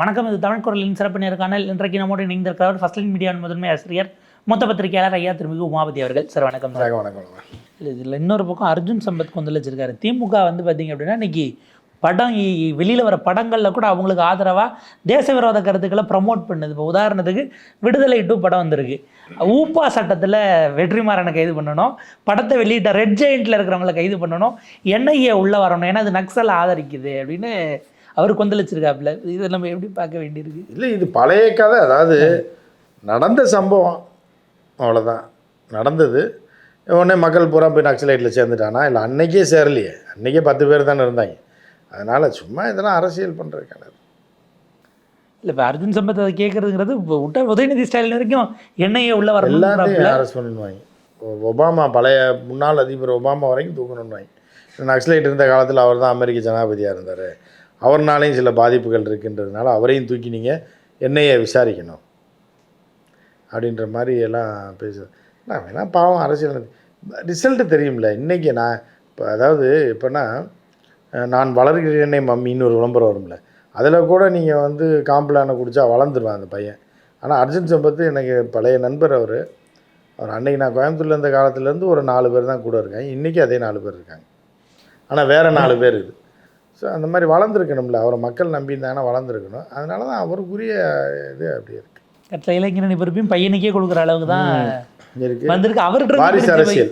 வணக்கம் இது தமிழ் குரலின் சிறப்பு நேர்காணல் இன்றைக்கு நம்மோடு இணைந்திருக்கிறவர் ஃபர்ஸ்ட் லைன் மீடியாவின் முதன்மை ஆசிரியர் மூத்த பத்திரிகையாளர் ஐயா திருமிகு உமாபதி அவர்கள். சார் வணக்கம் சார். வணக்கம். இதில் இன்னொரு பக்கம் அர்ஜுன் சம்பத் கொந்தளிச்சிருக்காரு திமுக வந்து பார்த்தீங்க அப்படின்னா இன்னைக்கு படம் வெளியில் வர படங்களில் கூட அவங்களுக்கு ஆதரவாக தேச விரோத கருத்துக்களை ப்ரமோட் பண்ணுது. இப்போ உதாரணத்துக்கு விடுதலை டூ படம் வந்திருக்கு. ஊப்பா சட்டத்தில் வெற்றிமாறனை கைது பண்ணணும். படத்தை வெளியிட்ட ரெட் ஜெயிண்டில் இருக்கிறவங்கள கைது பண்ணணும். என்ஐஏ உள்ளே வரணும். ஏன்னா அது நக்சல் ஆதரிக்குது அப்படின்னு அவர் கொந்தளிச்சிருக்காப்புல. இதை நம்ம எப்படி பார்க்க வேண்டியிருக்கு? இல்லை இது பழைய கதை. அதாவது நடந்த சம்பவம். அவ்வளோதான் நடந்தது. உடனே மக்கள் பூரா போய் நக்சலைட்டில் சேர்ந்துட்டானா? இல்லை அன்னைக்கே சேரலையே. அன்னைக்கே பத்து பேர் தானே இருந்தாங்க. அதனால் சும்மா இதெல்லாம் அரசியல் பண்ணுறதுக்கான இல்லை இப்போ அர்ஜுன் சம்பத் அதை கேட்குறதுங்கிறது இப்போ விட்ட உதயநிதி ஸ்டாலின் வரைக்கும் என்ஐஏ உள்ளே வரணும் எல்லாத்தையும் அரெஸ்ட் பண்ணணுவாங்க ஒ- ஒபாமா பழைய முன்னாள் அதிபர் ஒபாமா வரைக்கும் தூக்கணும்னுவாங்க நக்சலைட் இருந்த காலத்தில் அவர் தான் அமெரிக்க ஜனாதிபதியாக இருந்தார். அவர்னாலையும் சில பாதிப்புகள் இருக்குன்றதுனால அவரையும் தூக்கி நீங்கள் என்னையை விசாரிக்கணும். அப்படின்ற மாதிரி எல்லாம் பேச நான் வேணால் பாவம் அரசியல் ரிசல்ட்டு தெரியும்ல. இன்றைக்கி நான் இப்போ அதாவது இப்போனா நான் வளர்கிறேனே மம்மின்னு ஒரு விளம்பரம் வரும்ல. அதில் கூட நீங்கள் வந்து காம்பிளானை குடித்தா வளர்ந்துருவான் அந்த பையன். ஆனால் அர்ஜுன் சம்பத்து எனக்கு பழைய நண்பர் அவர். அவர் அன்றைக்கி நான் கோயம்புத்தூர்ல இருந்த காலத்துலேருந்து ஒரு நாலு பேர் தான் கூட இருக்காங்க. இன்றைக்கி அதே நாலு பேர் இருக்காங்க. ஆனால் வேறு நாலு பேர் இது. ஸோ அந்த மாதிரி வளர்ந்துருக்கணும்ல. அவரை மக்கள் நம்பியிருந்தாங்கன்னா வளர்ந்துருக்கணும். அதனால தான் அவருக்குரிய இது அப்படி இருக்கு. கட்டில இளைஞரணி பொறுப்பையும் பையனுக்கே கொடுக்குற அளவுக்கு தான் இருக்கு. வந்திருக்கு. அவர்கிட்ட வாரிசு அரசியல்.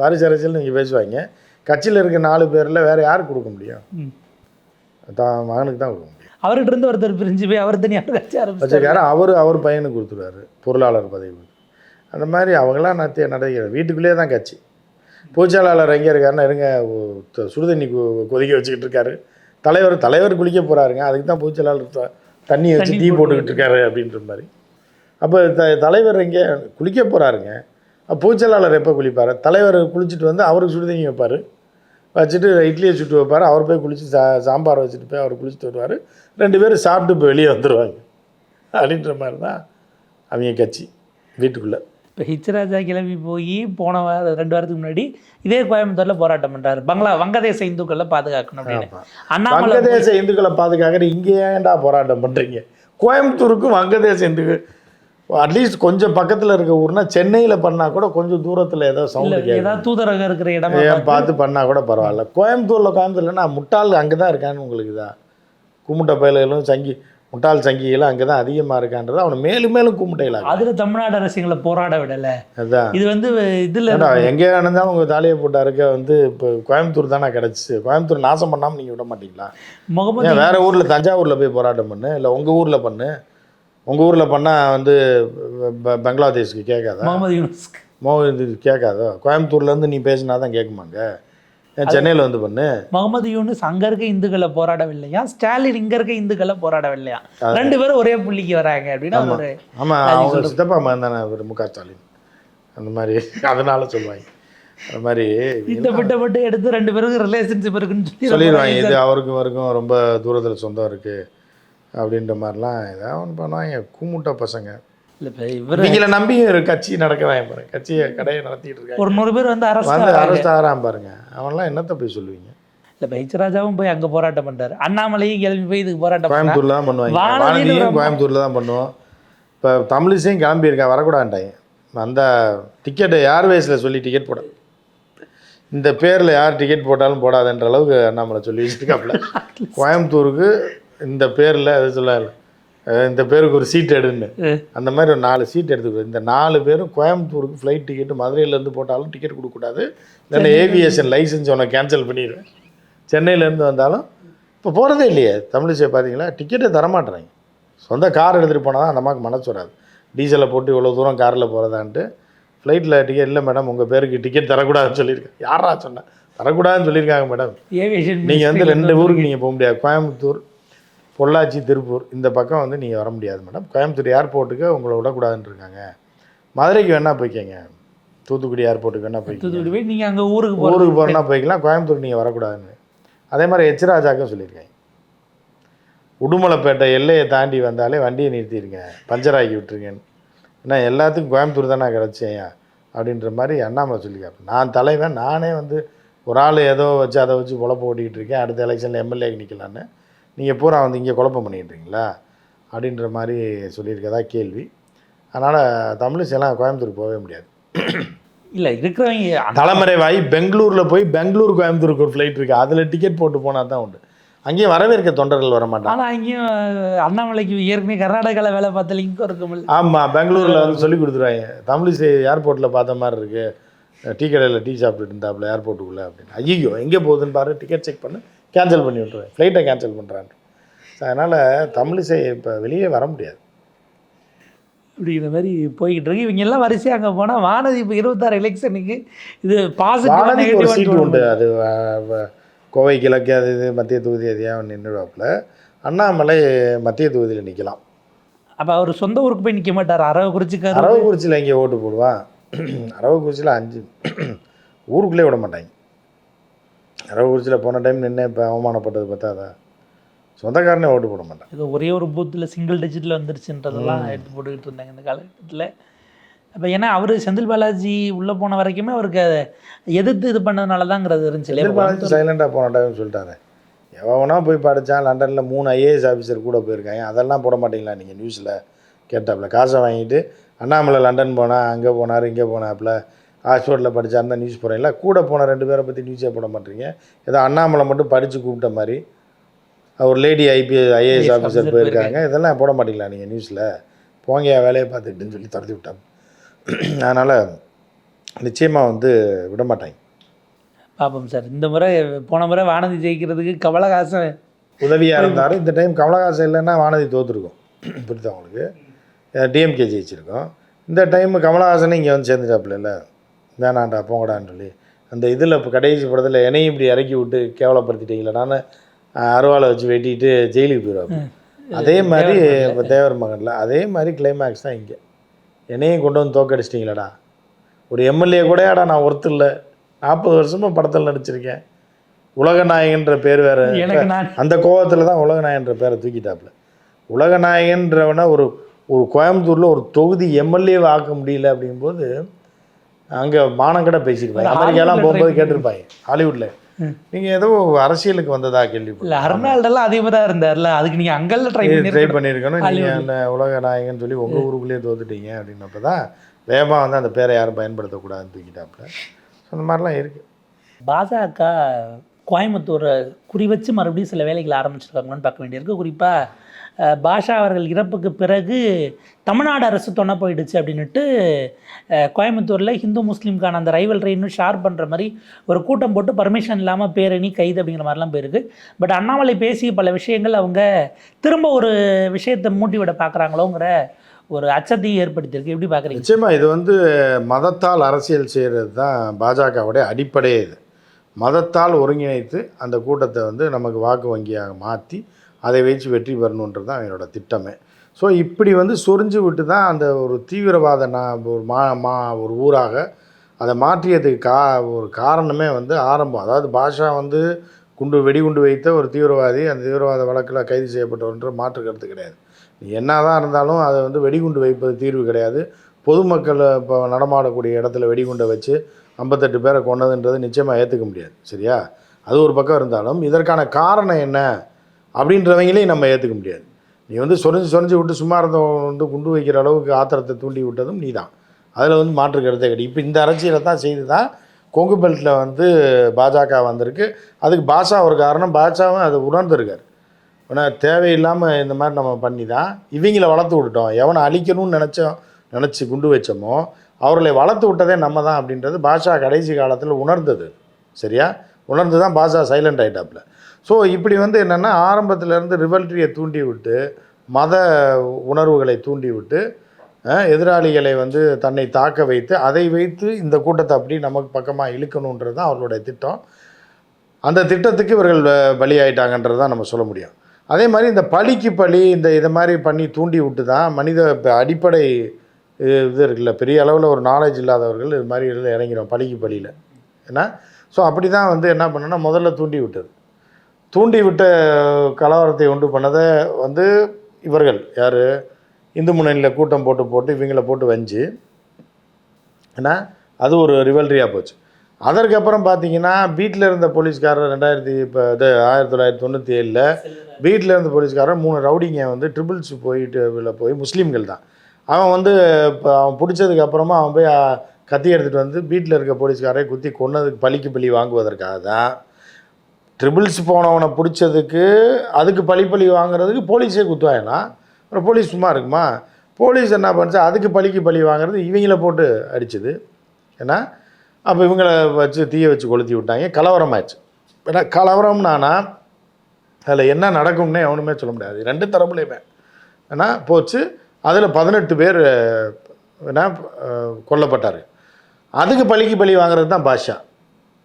வாரிசு அரசியல் நீங்கள் பேசுவாங்க. கட்சியில் இருக்க நாலு பேரில் வேறு யாருக்கு கொடுக்க முடியும். தான் மகனுக்கு தான் கொடுக்க முடியும். அவர்கிட்ட இருந்து ஒருத்தர் பிரிஞ்சு போய் அவர் தனியாக கட்சி ஆரம்பிச்சு வச்சிருக்காரு அவர் அவர் பையனுக்கு கொடுத்துருவாரு. பொருளாளர் பதவி. அந்த மாதிரி அவங்களாம் நடத்திய நடக்கிற வீட்டுக்குள்ளேயே தான் கட்சி. பூச்சாளர் எங்கே இருக்காருன்னா இருங்க த- சுடுதண்ணி கொதிக்க வச்சுக்கிட்டு இருக்காரு. தலைவர் தலைவர் குளிக்க போகிறாருங்க அதுக்கு தான் பூச்சாளர் த- தண்ணி வச்சு தண்ணி டீ போட்டு போட்டுக்கிட்டு இருக்காரு அப்படின்ற மாதிரி. அப்போ த தலைவர் எங்கே குளிக்க போகிறாருங்க பூச்சலாளர் எப்போ குளிப்பார்? தலைவர் குளிச்சுட்டு வந்து அவருக்கு சுடுதண்ணி வைப்பார். வச்சுட்டு இட்லியை சுட்டு வைப்பார். அவர் போய் குளிச்சு சா சாம்பார் வச்சுட்டு போய் அவர் குளிச்சுட்டு வருவார். ரெண்டு பேரும் சாப்பிட்டு இப்போ வெளியே வந்துடுவாங்க அப்படின்ற மாதிரி தான் அவங்க கட்சி வீட்டுக்குள்ளே. இப்போ ஹிச்ராஜா கிளம்பி போய் போன வாரம் ரெண்டு வாரத்துக்கு முன்னாடி இதே கோயம்புத்தூர்ல போராட்டம் பண்றாரு. பங்களா வங்கதேச இந்துக்களை பாதுகாக்கணும் அப்படின்னு. அண்ணாமலை வங்கதேச இந்துக்களை பாதுகாக்கிற இங்கே ஏன்டா போராட்டம் பண்ணுறீங்க கோயம்புத்தூருக்கும் வங்கதேச இந்துக்கு அட்லீஸ்ட் கொஞ்சம் பக்கத்தில் இருக்க ஊர்னா சென்னையில் பண்ணால் கூட கொஞ்சம் தூரத்தில் ஏதோ சவுண்டு ஏதாவது தூதரகம் இருக்கிற இடமா பார்த்து பண்ணால் கூட பரவாயில்ல. கோயம்புத்தூரில் கோயம்புத்தூர்ல நான் முட்டாள் அங்கே தான் இருக்கான்னு உங்களுக்கு தான் கும்முட்டை பயல்களும் சங்கி முட்டாள் சங்கிகளும் அங்கே தான் அதிகமாக இருக்கான்றது அவனை மேலும் மேலும் கும்முட்டையிலாக அதுல தமிழ்நாடு அரசியங்களை போராட விடல. அதுதான் இது வந்து இதுல எங்கே நடந்தாலும் உங்கள் தாலியை போட்ட இருக்க வந்து இப்போ கோயம்புத்தூர் தானே கிடச்சிச்சு கோயம்புத்தூர் நாசம் பண்ணாமல் நீங்கள் விட மாட்டீங்களா? முகமது வேறு ஊரில் தஞ்சாவூரில் போய் போராட்டம் பண்ணு? இல்லை உங்கள் ஊரில் பண்ணு? உங்கள் ஊரில் பண்ணால் வந்து பங்களாதேஷ்க்கு கேட்காதா? முகமது யூனுஸ் மோ இது கேட்காதோ? கோயம்புத்தூர்லேருந்து நீ பேசினா தான் கேட்குமாங்க? சென்னையில் வந்து பண்ணு முகமது யூனுஸ் அங்க இருக்க இந்துக்களை போராடவில்லையா? ஸ்டாலின் இங்க இருக்க இந்துக்களை போராடவில்லையா? ரெண்டு பேரும் ஒரே புள்ளிக்கு வராங்க அப்படின்னா ஒரு ஆமாம் அவங்க சித்தப்பா மகன் தானே அவர் மு க ஸ்டாலின். அந்த மாதிரி அதனால சொல்லுவாங்க. அந்த மாதிரி இந்த பிட்ட பட்டு எடுத்து ரெண்டு பேருக்கும் ரிலேஷன்ஷிப் இருக்குன்னு சொல்லி சொல்லிடுவாங்க. இது அவருக்கும் இவருக்கும் ரொம்ப தூரத்தில் சொந்தம் இருக்குது அப்படின்ற மாதிரிலாம் ஏதாவது ஒன்று பண்ணுவாங்க. கூமுட்டை பசங்க. இவங்கள நம்பி ஒரு கட்சி நடக்கிறாங்க பாருங்க கட்சியை கடையை நடத்திட்டு இருக்காங்க ஒரு நூறு பேர் வந்து அரசு வந்து அரெஸ்ட் ஆகிறான் பாருங்க. அவன்லாம் என்னத்தை போய் சொல்லுவீங்க? இல்ல பைச்சராஜாவும் போய் அங்க போராட்டம் பண்றாரு. அண்ணாமலையும் கிளம்பி போய் இதுக்கு போராட்டம் கோயம்புத்தூர்ல தான் பண்ணுவாங்க. வானதியும். கோயம்புத்தூர்ல தான் பண்ணுவோம். இப்போ தமிழிசையும் கிளம்பியிருக்கேன் வரக்கூடாதுட்டாங்க அந்த டிக்கெட்டை ஏர்வேஸில் சொல்லி டிக்கெட் போட இந்த பேரில் யார் டிக்கெட் போட்டாலும் போடாதுன்ற அளவுக்கு அண்ணாமலை சொல்லி வச்சுருக்காப்புல கோயம்புத்தூருக்கு இந்த பேரில் அது சொல்ல இந்த பேருக்கு ஒரு சீட் எடுன்னு. அந்த மாதிரி ஒரு நாலு சீட் எடுத்துக்கோ இந்த நாலு பேரும் கோயம்புத்தூருக்கு ஃப்ளைட் டிக்கெட்டு மதுரையிலேருந்து போட்டாலும் டிக்கெட் கொடுக்கக்கூடாது. இல்லைன்னா ஏவியேஷன் லைசன்ஸ் உனக்கு கேன்சல் பண்ணிடுவேன். சென்னையிலேருந்து வந்தாலும் இப்போ போகிறதே இல்லையே. தமிழிசை பார்த்தீங்களா டிக்கெட்டே தரமாட்டுறாங்க. சொந்த கார் எடுத்துகிட்டு போனால் தான் அந்த அம்மாவுக்கு மனசு வராது. டீசலை போட்டு இவ்வளோ தூரம் காரில் போகிறதான்ட்டு ஃப்ளைட்டில் டிக்கெட் இல்லை மேடம் உங்கள் பேருக்கு டிக்கெட் தரக்கூடாதுன்னு சொல்லியிருக்கேன் யாரா சொன்னேன் தரக்கூடாதுன்னு சொல்லியிருக்காங்க மேடம் ஏவியேஷன் நீங்கள் வந்து ரெண்டு ஊருக்கு நீங்கள் போக முடியாது. கோயம்புத்தூர் பொள்ளாச்சி திருப்பூர் இந்த பக்கம் வந்து நீங்கள் வர முடியாது மேடம். கோயம்புத்தூர் ஏர்போர்ட்டுக்கு உங்களை விடக்கூடாதுன்னு இருக்காங்க. மதுரைக்கு வேணால் போய்க்கங்க. தூத்துக்குடி ஏர்போர்ட்டுக்கு வேணால் போய்க்கங்க. தூத்துக்குடி போய் நீங்க அங்க ஊருக்கு ஊருக்கு போகிறனா போய்க்கலாம். கோயம்புத்தூர் நீங்கள் வரக்கூடாதுன்னு. அதே மாதிரி எச் ராஜாக்கும் சொல்லியிருக்காங்க உடுமலைப்பேட்டை எல்லையை தாண்டி வந்தாலே வண்டியை நிறுத்திடுங்க பஞ்சர் ஆக்கி விட்டுருங்கன்னு. ஏன்னா எல்லாத்துக்கும் கோயம்புத்தூர் தானே கிடச்சேன் அப்படின்ற மாதிரி அண்ணாமலை சொல்லியிருக்காரு. நான் தலைவன். நானே வந்து ஒரு ஆள் ஏதோ வச்சு அதை வச்சு குழப்பம் ஓட்டிக்கிட்டு இருக்கேன். அடுத்த எலெக்ஷனில் எம்எல்ஏக்கு நிற்கலான்னு நீங்கள் பூரா வந்து இங்கே குழப்பம் பண்ணிக்கிட்டு இருக்கீங்களா அப்படின்ற மாதிரி சொல்லியிருக்கதா கேள்வி. அதனால் தமிழிசைலாம் கோயம்புத்தூர் போகவே முடியாது. இல்லை இருக்கிறவங்க தலைமறைவாகி பெங்களூரில் போய் பெங்களூர் கோயம்புத்தூருக்கு ஒரு ஃப்ளைட் இருக்குது அதில் டிக்கெட் போட்டு போனால் தான் உண்டு. அங்கேயும் வரவேற்க தொண்டர்கள் வர மாட்டாங்க ஆனா அங்கேயும் அண்ணாமலைக்கு ஏற்கனவே கர்நாடகாவில் வேலை பார்த்த லிங்க் இருக்குமில்ல ஆமாம் பெங்களூரில் வந்து சொல்லி கொடுத்துருவாங்க. தமிழிசை ஏர்போர்ட்டில் பார்த்த மாதிரி இருக்கு. டீ கடையில் டீ சாப்பிட்டுட்டு இருந்தாப்புல ஏர்போர்ட்டுக்குள்ளே அப்படின்னு. ஐயோ எங்கே போகுதுன்னு பாரு டிக்கெட் செக் பண்ணு. கேன்சல் பண்ணி விட்ருவேன் ஃப்ளைட்டை கேன்சல் பண்ணுறான் அதனால் தமிழிசை இப்போ வெளியே வர முடியாது. அப்படிங்கிற மாதிரி போய்கிட்டு இருக்கு. இவங்க எல்லாம் வரிசையாக அங்கே போனால் வானதி இப்போ இருபத்தாறு எலெக்ஷனுக்கு இது பாசிட்டிவ் ஒரு சீட்டு உண்டு. அது கோவை கிழக்கு அது இது மத்திய தொகுதி எதையாக நின்றுவாப்புல அண்ணாமலை மத்திய தொகுதியில் நிற்கலாம் அப்போ அவர் சொந்த ஊருக்கு போய் நிற்க மாட்டார். அரவக்குறிச்சிக்காரர். அரவக்குறிச்சியில் இங்கே ஓட்டு போடுவான். அரவக்குறிச்சியில் அஞ்சு ஊருக்குள்ளே விட மாட்டாங்க. அரவக்குறிச்சியில் போன டைம் நின்று இப்போ அவமானப்பட்டது பார்த்தாதா சொந்தக்காரனே ஓட்டு போட மாட்டான். ஏதோ ஒரே ஒரு பூத்தில் சிங்கிள் டிஜிட்டில் வந்துருச்சுன்றதெல்லாம் எடுத்து போட்டுக்கிட்டு இருந்தாங்க இந்த காலகட்டத்தில். அப்போ ஏன்னா அவர் செந்தில் பாலாஜி உள்ளே போன வரைக்குமே அவருக்கு அதை எதிர்த்து இது பண்ணதுனால தாங்கிறது இருந்துச்சு இல்லையா? எதிர்பார்த்து சைலண்டாக போன டைம் சொல்லிட்டாரு. எவனா போய் படித்தான் லண்டனில் மூணு ஐஏஎஸ் ஆஃபீஸர் கூட போயிருக்காங்க. அதெல்லாம் போட மாட்டீங்களா நீங்கள் நியூஸில் கேட்டாப்புல காசை வாங்கிட்டு அண்ணாமலை லண்டன் போனால் அங்கே போனார் இங்கே போனாப்புல. ஆக்ஸ்போர்டில் படித்தாருந்தா நியூஸ் போகிறீங்களா கூட போன ரெண்டு பேரை பற்றி நியூஸே போட மாட்டீங்க. ஏதோ அண்ணாமலை மட்டும் படித்து கூப்பிட்ட மாதிரி ஒரு லேடி ஐபிஎஸ் ஐஏஎஸ் ஆஃபீஸர் போயிருக்காங்க. இதெல்லாம் போட மாட்டீங்களா நீங்கள் நியூஸில் போங்க வேலையை பார்த்துக்கிட்டுன்னு சொல்லி துரத்தி விட்டாங்க. அதனால் நிச்சயமாக வந்து விட மாட்டாங்க. பார்ப்போம் சார். இந்த முறை போன முறை வானதி ஜெயிக்கிறதுக்கு கமலஹாசன் உதவியாக இருந்தார். இந்த டைம் கமலஹாசன் இல்லைன்னா வானதி தோற்றுருக்கும் புரியுதா உங்களுக்கு? டிஎம்கே ஜெயிச்சிருக்கோம். இந்த டைம் கமலஹாசன் இங்கே வந்து சேர்ந்துட்டாப்புல வேணாண்டா போங்கடான்னு சொல்லி. அந்த இதில் இப்போ கடைசி படத்தில் என்னையும் இப்படி இறக்கி விட்டு கேவலப்படுத்திட்டீங்களா நான் அருவாளை வச்சு வெட்டிட்டு ஜெயிலுக்கு போயிடுவாங்க அதே மாதிரி இப்போ தேவர் மகனில் அதே மாதிரி கிளைமேக்ஸ் தான் இங்கே. என்னையும் கொண்டு வந்து தோக்கடிச்சிட்டிங்களடா. ஒரு எம்எல்ஏ கூடயாடா நான் ஒருத்தர் இல்லை. நாற்பது வருஷமாக படத்தில் நடிச்சிருக்கேன். உலகநாயகன்ற பேர் வேறு. அந்த கோவத்தில் தான் உலகநாயகன்ற பேரை தூக்கிட்டாப்புல. உலகநாயகன்றவனை ஒரு ஒரு கோயம்புத்தூரில் ஒரு தொகுதி எம்எல்ஏவை ஆக்க முடியல அப்படிங்கும்போது அங்கே மானங்கட பேசியிருப்பாங்க அமெரிக்காலாம் போகும்போது கேட்டிருப்பாங்க. ஹாலிவுட்ல. நீங்கள் ஏதோ அரசியலுக்கு வந்ததா இல்லை கேள்விப்பட்டேன் அர்னால்டெல்லாம் அதிபராக இருந்தார்ல. அதுக்கு நீங்கள் அங்கெல்லாம் ட்ரை ட்ரை பண்ணி பண்ணியிருக்கணும் நீங்கள். அந்த உலகநாயகன் சொல்லி உங்கள் ஊருக்குள்ளேயே தோத்துட்டீங்க அப்படின்னப்ப தான் வேகமாக வந்து அந்த பேரை யாரும் பயன்படுத்தக்கூடாதுன்னு தூக்கிட்டாப்புல. ஸோ அந்த மாதிரிலாம் இருக்குது பாஜக கோயம்புத்தூரை குறி வச்சு மறுபடியும் சில வேலைகளை ஆரம்பிச்சிருக்காங்கன்னு பார்க்க வேண்டியிருக்கு. குறிப்பாக பாஷா அவர்கள் இறப்புக்கு பிறகு தமிழ்நாடு அரசு தொண்ண போயிடுச்சு அப்படின்னுட்டு கோயம்புத்தூரில் ஹிந்து முஸ்லீம்கான அந்த ரைவல் ரெயின்னு ஷேர் பண்ணுற மாதிரி ஒரு கூட்டம் போட்டு பர்மிஷன் இல்லாமல் பேரணி கைது அப்படிங்கிற மாதிரிலாம் போயிருக்கு. பட் அண்ணாமலை பேசிய பல விஷயங்கள் அவங்க திரும்ப ஒரு விஷயத்தை மூட்டி விட பார்க்குறாங்களோங்கிற ஒரு அச்சத்தையும் ஏற்படுத்தியிருக்கு. எப்படி பார்க்குறீங்க நிச்சயமாக இது வந்து மதத்தால் அரசியல் செய்கிறது தான் பாஜகவுடைய அடிப்படையே இது. மதத்தால் ஒருங்கிணைத்து அந்த கூட்டத்தை வந்து நமக்கு வாக்கு வங்கியாக மாற்றி அதை வச்சு வெற்றி பெறணுன்றது தான் அவங்களோட திட்டமே. ஸோ இப்படி வந்து சொரிஞ்சு விட்டு தான் அந்த ஒரு தீவிரவாத நான் ஒரு மா மா ஒரு ஊராக அதை மாற்றியதுக்கு கா ஒரு காரணமே வந்து ஆரம்பம். அதாவது பாஷா வந்து குண்டு வெடிகுண்டு வைத்த ஒரு தீவிரவாதி அந்த தீவிரவாத வழக்கில் கைது செய்யப்பட்டவன்ற மாற்று கருத்து கிடையாது. நீ என்னதான் இருந்தாலும் அதை வந்து வெடிகுண்டு வைப்பது தீர்வு கிடையாது. பொதுமக்கள் இப்போ நடமாடக்கூடிய இடத்துல வெடிகுண்டை வச்சு ஐம்பத்தெட்டு பேரை கொண்டதுன்றது நிச்சயமாக ஏற்றுக்க முடியாது. சரியா? அது ஒரு பக்கம் இருந்தாலும் இதற்கான காரணம் என்ன? அப்படின்றவங்களையும் நம்ம ஏற்றுக்க முடியாது. நீ வந்து சொரிஞ்சு சொரிஞ்சு விட்டு சும்மா இருந்தவங்க வந்து குண்டு வைக்கிற அளவுக்கு ஆத்திரத்தை தூண்டி விட்டதும் நீ தான் அதில் வந்து மாற்று கருத்தே கிடையாது. இப்போ இந்த அரசியலை தான் செய்து தான் கொங்கு பெல்ட்டில் வந்து பாஜக வந்திருக்கு. அதுக்கு பாஷா ஒரு காரணம். பாஜாவும் அதை உணர்ந்துருக்கார். ஆனால் தேவையில்லாமல் இந்த மாதிரி நம்ம பண்ணி தான் இவங்கள வளர்த்து விட்டுட்டோம். எவனை அழிக்கணும்னு நினச்சோம் நினச்சி குண்டு வச்சோமோ அவர்களை வளர்த்து விட்டதே நம்ம தான் அப்படின்றது பாஷா கடைசி காலத்தில் உணர்ந்தது. சரியா? உணர்ந்து தான் பாஷா சைலண்ட் ஆகிட்டாப்புல ஸோ இப்படி வந்து என்னென்னா ஆரம்பத்திலேருந்து ரிவல்ட்ரியை தூண்டி விட்டு மத உணர்வுகளை தூண்டி விட்டு எதிராளிகளை வந்து தன்னை தாக்க வைத்து அதை வைத்து இந்த கூட்டத்தை அப்படி நமக்கு பக்கமாக இழுக்கணுன்றது தான் அவர்களுடைய திட்டம். அந்த திட்டத்துக்கு இவர்கள் ப- பலியாயிட்டாங்கன்றது தான் நம்ம சொல்ல முடியும். அதே மாதிரி இந்த பழிக்கு பழி இந்த இதை மாதிரி பண்ணி தூண்டி விட்டு தான் மனித அடிப்படை இது இது இருக்குல்ல பெரிய அளவில் ஒரு நாலேஜ் இல்லாதவர்கள் இது மாதிரி இதில் இறங்கிறோம் பழிக்கு பழியில். ஏன்னா ஸோ அப்படி தான் வந்து என்ன பண்ணுன்னா முதல்ல தூண்டி விட்டது. தூண்டிவிட்ட கலவரத்தை உண்டு பண்ணதை வந்து இவர்கள் யார்? இந்து முன்னணியில் கூட்டம் போட்டு போட்டு இவங்கள போட்டு வஞ்சு ஏன்னா அது ஒரு ரிவல்ரியாக போச்சு. அதற்கப்புறம் பார்த்தீங்கன்னா வீட்டில் இருந்த போலீஸ்காரர் ரெண்டாயிரத்தி இப்போ இது ஆயிரத்தி தொள்ளாயிரத்தி தொண்ணூற்றி ஏழில் வீட்டில் இருந்த போலீஸ்காரர் மூணு ரவுடிங்க வந்து ட்ரிபிள்ஸ் போயிட்டு போய் முஸ்லீம்கள் தான். அவன் வந்து இப்போ அவன் பிடிச்சதுக்கு அப்புறமா அவன் போய் கத்தி எடுத்துகிட்டு வந்து வீட்டில் இருக்க போலீஸ்காரை குத்தி கொன்னதுக்கு பழிக்கு பழி வாங்குவதற்காக தான் ட்ரிபிள்ஸ் போனவனை பிடிச்சதுக்கு அதுக்கு பழி பழி வாங்குறதுக்கு போலீஸே குத்துவாயினா அப்புறம் போலீஸ் சும்மா இருக்குமா? போலீஸ் என்ன பண்ணுச்சு? அதுக்கு பழிக்கு பழி வாங்குறது இவங்கள போட்டு அடிச்சது. ஏன்னா அப்போ இவங்கள வச்சு தீயை வச்சு கொளுத்தி விட்டாங்க. கலவரமாச்சு ஏன்னா கலவரம்னானா அதில் என்ன நடக்கும்னே எவனுமே சொல்ல முடியாது. ரெண்டு தரப்புலையுமே. ஏன்னா போச்சு. அதில் பதினெட்டு பேர் என்ன கொல்லப்பட்டார். அதுக்கு பழிக்கு பழி வாங்குறது தான் பாஷா.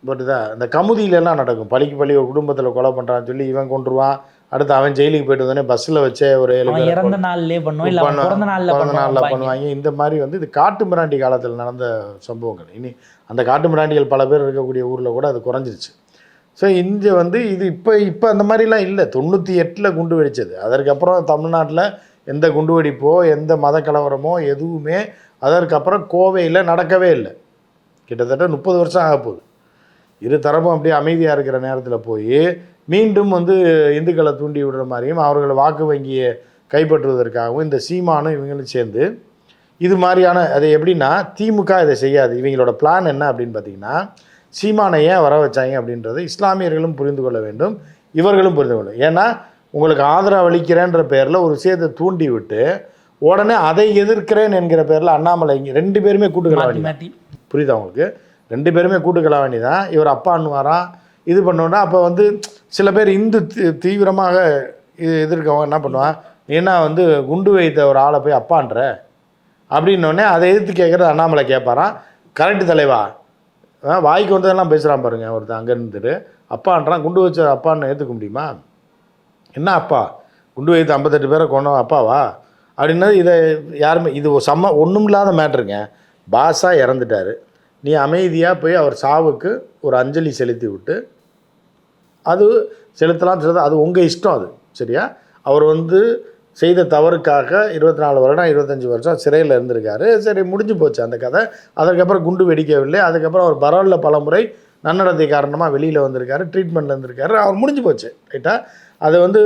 புரியுதா இந்த கமுதியிலலாம் நடக்கும். பழிக்கு பழி ஒரு குடும்பத்தில் கொலை பண்ணுறான்னு சொல்லி இவன் கொண்டுருவான் அடுத்து அவன் ஜெயிலுக்கு போயிட்டு வந்தோடனே பஸ்ஸில் வச்சே ஒரு இறந்த நாள்லயே பண்ணுவோம் இல்ல. பிறந்த நாள்ல பிறந்த நாளில் பண்ணுவாங்க. இந்த மாதிரி வந்து இது காட்டு மிராண்டி காலத்தில் நடந்த சம்பவங்கள். இனி அந்த காட்டு மிராண்டிகள் பல பேர் இருக்கக்கூடிய ஊரில் கூட அது குறைஞ்சிருச்சு. ஸோ இங்கே வந்து இது இப்போ இப்போ அந்த மாதிரிலாம் இல்லை. தொண்ணூற்றி எட்டில் குண்டு வெடிச்சது. அதற்கப்புறம் தமிழ்நாட்டில் எந்த குண்டு வெடிப்போ எந்த மத கலவரமோ எதுவுமே அதற்கப்புறம் கோவையில் நடக்கவே இல்லை. கிட்டத்தட்ட முப்பது வருஷம் ஆக போகுது இரு தரப்பும் அப்படியே அமைதியாக இருக்கிற நேரத்தில் போய் மீண்டும் வந்து இந்துக்களை தூண்டி விடுற மாதிரியும் அவர்களை வாக்கு வங்கியை கைப்பற்றுவதற்காகவும் இந்த சீமானும் இவங்களும் சேர்ந்து இது மாதிரியான அது எப்படின்னா திமுக இதை செய்யாது. இவங்களோட பிளான் என்ன அப்படின்னு பார்த்தீங்கன்னா சீமானை ஏன் வர வச்சாங்க அப்படின்றது இஸ்லாமியர்களும் புரிந்து கொள்ள வேண்டும். இவர்களும் புரிந்து கொள்ளும் ஏன்னா உங்களுக்கு ஆதரவு அளிக்கிறேன்ற பேரில் ஒரு விஷயத்தை தூண்டி விட்டு உடனே அதை எதிர்க்கிறேன் என்கிற பேரில் அண்ணாமலை ரெண்டு பேருமே கூட்டுக்கலாம் புரியுதா உங்களுக்கு? ரெண்டு பேருமே கூட்டுக்கலாம் வேண்டியதான் இவர் அப்பான்னுவாராம் இது பண்ணோன்னா அப்போ வந்து சில பேர் இந்து தீ- தீவிரமாக இது எதிர்க்கவங்க என்ன பண்ணுவான் ஏன்னா என்ன வந்து குண்டு வைத்த ஒரு ஆளை போய் அப்பான்ற? அப்படின்னோடனே அதை எதிர்த்து கேட்குறது அண்ணாமலை கேட்பாராம். கரெக்டு தலைவா? ஆ, வாய்க்கு வந்ததெல்லாம் பேசுகிறான் பாருங்கள் ஒருத்தன் அங்கே இருந்துட்டு. அப்பான்றான் குண்டு வச்ச அப்பான்னு ஏற்றுக்க முடியுமா? என்ன அப்பா? குண்டு வைத்து ஐம்பத்தெட்டு பேரை கொண்ட அப்பாவா? அப்படின்னா இதை யாருமே இது சம்ம செம்ம ஒன்றும் இல்லாத மேட்ருங்க பாஸா இறந்துட்டார். நீ அமைதியாக போய் அவர் சாவுக்கு ஒரு அஞ்சலி செலுத்தி விட்டு அது செலுத்தலாம் செலுத்த அது உங்கள் இஷ்டம் அது சரியா? அவர் வந்து செய்த தவறுக்காக இருபத்தி நாலு வருடம் இருபத்தஞ்சி வருஷம் சிறையில் இருந்திருக்காரு. சரி முடிஞ்சு போச்சு அந்த கதை. அதுக்கப்புறம் குண்டு வெடிக்கவில்லை. அதுக்கப்புறம் அவர் பரவலில் பல முறை நன்னடத்தை காரணமாக வெளியில் வந்திருக்காரு ட்ரீட்மெண்ட்டில் இருந்திருக்காரு. அவர் முடிஞ்சு போச்சு ரைட்டாக அதை வந்து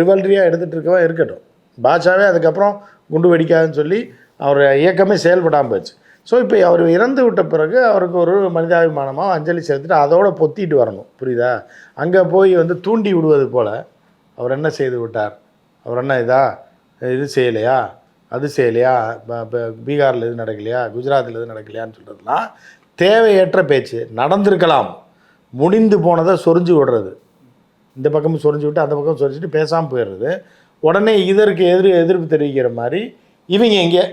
ரிவல்ரியாக எடுத்துகிட்டு இருக்கவா இருக்கட்டும். பாட்ஷாவே அதுக்கப்புறம் குண்டு வெடிக்காதுன்னு சொல்லி அவர் இயக்கமே செயல்படாமல் போச்சு. ஸோ இப்போ அவர் இறந்து விட்ட பிறகு அவருக்கு ஒரு மனிதாபிமானமாக அஞ்சலி செலுத்திட்டு அதோடு பொத்திட்டு வரணும். புரியுதா? அங்கே போய் வந்து தூண்டி விடுவது போல் அவர் என்ன செய்து விட்டார்? அவர் என்ன இதா? இது செய்யலையா? அது செய்யலையா? இப்போ பீகாரில் இது நடக்கலையா? குஜராத்தில் இது நடக்கலையான்னு சொல்கிறதுலாம் தேவையற்ற பேச்சு. நடந்திருக்கலாம். முடிந்து போனதை சொரிஞ்சு விடுறது. இந்த பக்கமும் சொரிஞ்சு விட்டு அந்த பக்கம் சொரிஞ்சுட்டு பேசாமல் போயிடுறது. உடனே இதற்கு எதிர் எதிர்ப்பு தெரிவிக்கிற மாதிரி இவங்க எங்கே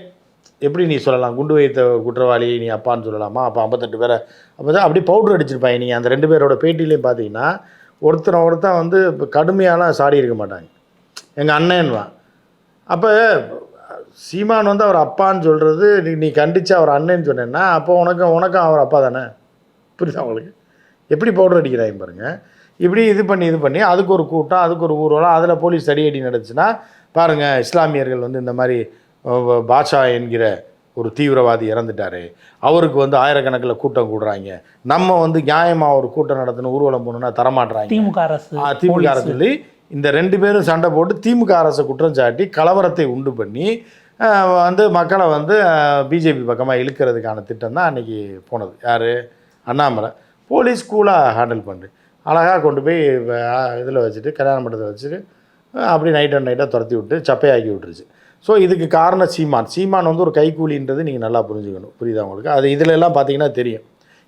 எப்படி நீ சொல்லலாம்? குண்டு வைத்த குற்றவாளி நீ அப்பான்னு சொல்லலாமா? அப்போ ஐம்பத்தெட்டு பேரை அப்போ தான் அப்படி பவுடர் அடிச்சிருப்பாங்க. நீங்கள் அந்த ரெண்டு பேரோட பேட்டிலையும் பார்த்தீங்கன்னா ஒருத்தனை ஒருத்தன் வந்து இப்போ கடுமையாலாம் சாடி இருக்க மாட்டாங்க. எங்கள் அண்ணன்வான் அப்போ சீமான் வந்து அவர் அப்பான்னு சொல்கிறது நீ நீ கண்டித்து அவர் அண்ணன்னு சொன்னேன்னா அப்போ உனக்கும் உனக்கும் அவர் அப்பா தானே? புரியுதா உங்களுக்கு? எப்படி பவுடர் அடிக்கிறாங்க பாருங்கள் இப்படி இது பண்ணி இது பண்ணி அதுக்கு ஒரு கூட்டம் அதுக்கு ஒரு ஊர்வலம் அதில் போலீஸ் தடியடி நடந்துச்சுன்னா பாருங்கள் இஸ்லாமியர்கள் வந்து இந்த மாதிரி பாட்ஷா என்கிற ஒரு தீவிரவாதி இறந்துட்டாரு. அவருக்கு வந்து ஆயிரக்கணக்கில் கூட்டம் கூடுறாங்க. நம்ம வந்து நியாயமாக ஒரு கூட்டம் நடத்தணும் ஊர்வலம் போகணுன்னா தரமாட்டுறாங்க திமுக அரசு திமுக அரசு சொல்லி இந்த ரெண்டு பேரும் சண்டை போட்டு திமுக அரசை குற்றம் சாட்டி கலவரத்தை உண்டு பண்ணி வந்து மக்களை வந்து பிஜேபி பக்கமாக இழுக்கிறதுக்கான திட்டம் தான் அன்றைக்கி போனது. யார்? அண்ணாமலை. போலீஸ் கூலாக ஹேண்டில் பண்ணு. அழகாக கொண்டு போய் இதில் வச்சுட்டு கல்யாண மண்டபத்தை வச்சுட்டு அப்படி நைட் அண்ட் நைட்டாக துரத்தி விட்டு சப்பையாக்கி விட்டுருச்சு. ஸோ இதுக்கு காரணம் சீமான். சீமான் வந்து ஒரு கைக்கூலின்றது நீங்கள் நல்லா புரிஞ்சுக்கணும். புரியுதா உங்களுக்கு? அது இதில் எல்லாம் பார்த்தீங்கன்னா தெரியும்.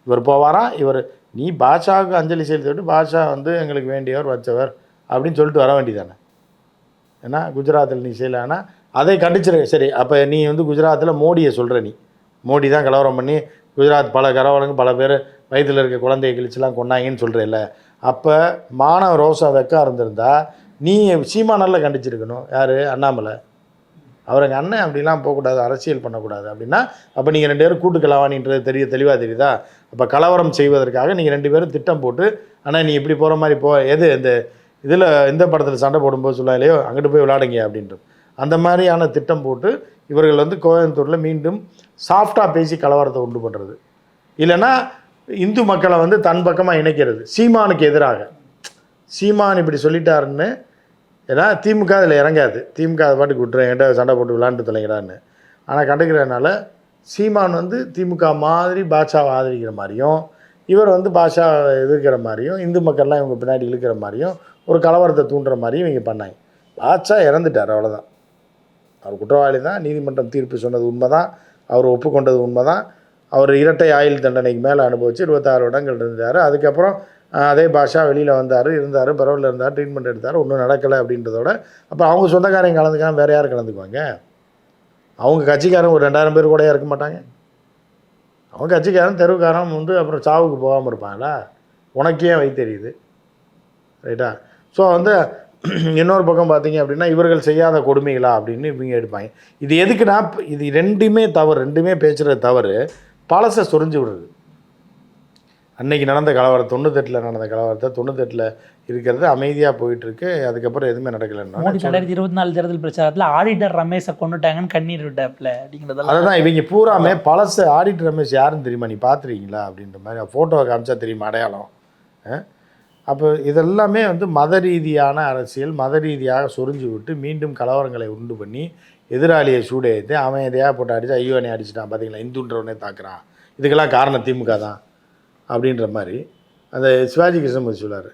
இவர் போவாராம் இவர் நீ பாஷாவுக்கு அஞ்சலி செலுத்திவிட்டு பாஷா வந்து எங்களுக்கு வேண்டியவர் வச்சவர் அப்படின்னு சொல்லிட்டு வர வேண்டியதானே ஏன்னா குஜராத்தில் நீ செய்யலைன்னா அதை கண்டிச்சிரு. சரி அப்போ நீ வந்து குஜராத்தில் மோடியை சொல்கிற நீ. மோடி தான் கலவரம் பண்ணி குஜராத் பல கலவரங்கள் பல பேர் வயதில் இருக்க குழந்தைய கிழிச்சுலாம் கொண்டாங்கன்னு சொல்கிறேல்ல அப்போ மானவ ரோசா வெக்கா இருந்திருந்தா நீ சீமானல்ல கண்டிச்சிருக்கணும். யார்? அண்ணாமலை. அவர் எங்கள் அண்ணன் அப்படிலாம் போகக்கூடாது அரசியல் பண்ணக்கூடாது. அப்படின்னா அப்போ நீங்கள் ரெண்டு பேரும் கூட்டு கலவாணின்றது தெரிய தெளிவாக தெரியுதா? அப்போ கலவரம் செய்வதற்காக நீங்கள் ரெண்டு பேரும் திட்டம் போட்டு ஆனால் நீ இப்படி போகிற மாதிரி போ எது இந்த இதில் இந்த படத்தில் சண்டை போடும்போது சொல்லாலையோ அங்கிட்டு போய் விளாடுங்க அப்படின்றது அந்த மாதிரியான திட்டம் போட்டு இவர்கள் வந்து கோயம்புத்தூரில் மீண்டும் சாஃப்டாக பேசி கலவரத்தை உண்டு பண்ணுறது இல்லைன்னா இந்து மக்களை வந்து தன் பக்கமாக இணைக்கிறது. சீமானுக்கு எதிராக. சீமான் இப்படி சொல்லிட்டாருன்னு ஏன்னா திமுக அதில் இறங்காது. திமுக அதை பாட்டுக்கு விட்டுரும். என்கிட்ட சண்டை போட்டு விளாண்டு தொலைங்கடான்னு. ஆனால் கண்டுக்கிறதுனால சீமான் வந்து திமுக மாதிரி பாட்சாவை ஆதரிக்கிற மாதிரியும் இவர் வந்து பாஷா எதிர்க்கிற மாதிரியும் இந்து மக்கள்லாம் இவங்க பின்னாடி இழுக்கிற மாதிரியும் ஒரு கலவரத்தை தூண்டுற மாதிரியும் இவங்க பண்ணாங்க. பாட்சா இறந்துட்டார் அவ்வளோதான் அவர் குற்றவாளி தான் நீதிமன்றம் தீர்ப்பு சொன்னது உண்மை தான் அவர் ஒப்புக்கொண்டது உண்மை தான் அவர் இரட்டை ஆயுள் தண்டனைக்கு மேலே அனுபவித்து இருபத்தாறு இடங்கள் இருந்தார். அதுக்கப்புறம் அதே பாஷா வெளியில் வந்தார் இருந்தார் பரவலில் இருந்தார் ட்ரீட்மெண்ட் எடுத்தார் ஒன்றும் நடக்கலை அப்படின்றதோட. அப்போ அவங்க சொந்தக்காரங்க கலந்துக்காம வேறு யார் கலந்துக்குவாங்க? அவங்க கட்சிக்காரன் ஒரு ரெண்டாயிரம் பேர் கூட இருக்க மாட்டாங்க. அவங்க கட்சிக்காரன் தெருவுக்காரன் வந்து அப்புறம் சாவுக்கு போகாமல் இருப்பாங்களா உனக்கு ஏன் வழி தெரியுது ரைட்டா? ஸோ வந்து இன்னொரு பக்கம் பார்த்தீங்க அப்படின்னா இவர்கள் செய்யாத கொடுமைகளா அப்படின்னு இவங்க எடுப்பாங்க. இது எதுக்குன்னா இது ரெண்டுமே தவறு ரெண்டுமே பேசுகிறது தவறு. பழசை சொரிஞ்சு விடுறது. அன்னைக்கு நடந்த கலவரம் தொண்ணூத்தெட்டில் நடந்த கலவரத்தை தொண்ணூத்தெட்டில் இருக்கிறது அமைதியாக போயிட்டுருக்கு. அதுக்கப்புறம் எதுவுமே மோடி நடக்கலைன்னா ரெண்டாயிரத்தி இருபத்தி நாலு தேர்தல் பிரச்சாரத்தில் ஆடிட்டர் ரமேஷை கொண்டுட்டாங்கன்னு கண்ணீர் விட்டாப்ல. அப்படிங்கிறதெல்லாம் அதுதான் இவங்க பூராமே பழசு ஆடிட் ரமேஷ் யாருன்னு தெரியுமா? நீ பார்த்துருக்கீங்களா? அப்படின்ற மாதிரி ஃபோட்டோவை காமிச்சா தெரியுமா? அடையாளம்? அப்போ இதெல்லாமே வந்து மத ரீதியான அரசியல் மத ரீதியாக சொரிஞ்சு விட்டு மீண்டும் கலவரங்களை உண்டு பண்ணி எதிராளியை சூடேற்றி அவன் எதையா போட்டு அடிச்சு ஐயோ அடிச்சிட்டான் பார்த்தீங்களா இந்துன்றவனே தாக்குறான். இதுக்கெல்லாம் காரணம் திமுக தான். அப்படின்ற மாதிரி அந்த சிவாஜி கிருஷ்ணமூர்த்தி சொல்லார்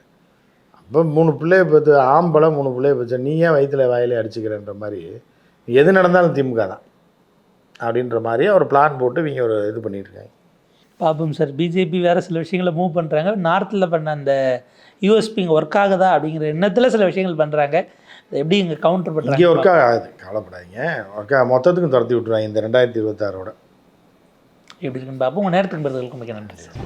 அப்போ மூணு பிள்ளைய பற்றி ஆம்பளை மூணு பிள்ளைய பற்றி நீ ஏன் வயிற்றுல வாயிலே அடிச்சுக்கிறன்ற மாதிரி எது நடந்தாலும் திமுக தான் அப்படின்ற மாதிரி ஒரு பிளான் போட்டு இவங்க ஒரு இது பண்ணிட்டு இருக்காங்க பாப்போம் சார் பிஜேபி வேறு சில விஷயங்களை மூவ் பண்ணுறாங்க நார்த்தில் பண்ண அந்த யூஎஸ்பி இங்கே ஒர்க் ஆகுதா அப்படிங்கிற எண்ணத்தில் சில விஷயங்கள் பண்ணுறாங்க எப்படி இங்கே கவுண்டர் இங்கே பண்ணுறாங்க ஒர்க் ஆகாது கவலைப்படாதீங்க. ஒர்க் மொத்தத்துக்கும் துரத்தி விட்ருவாங்க இந்த ரெண்டாயிரத்தி இருபத்தாறோட. எப்படி இருக்குன்னு பார்ப்போம் உங்கள் நேரத்துக்கு பதில்களுக்கு மிக நன்றி சார்.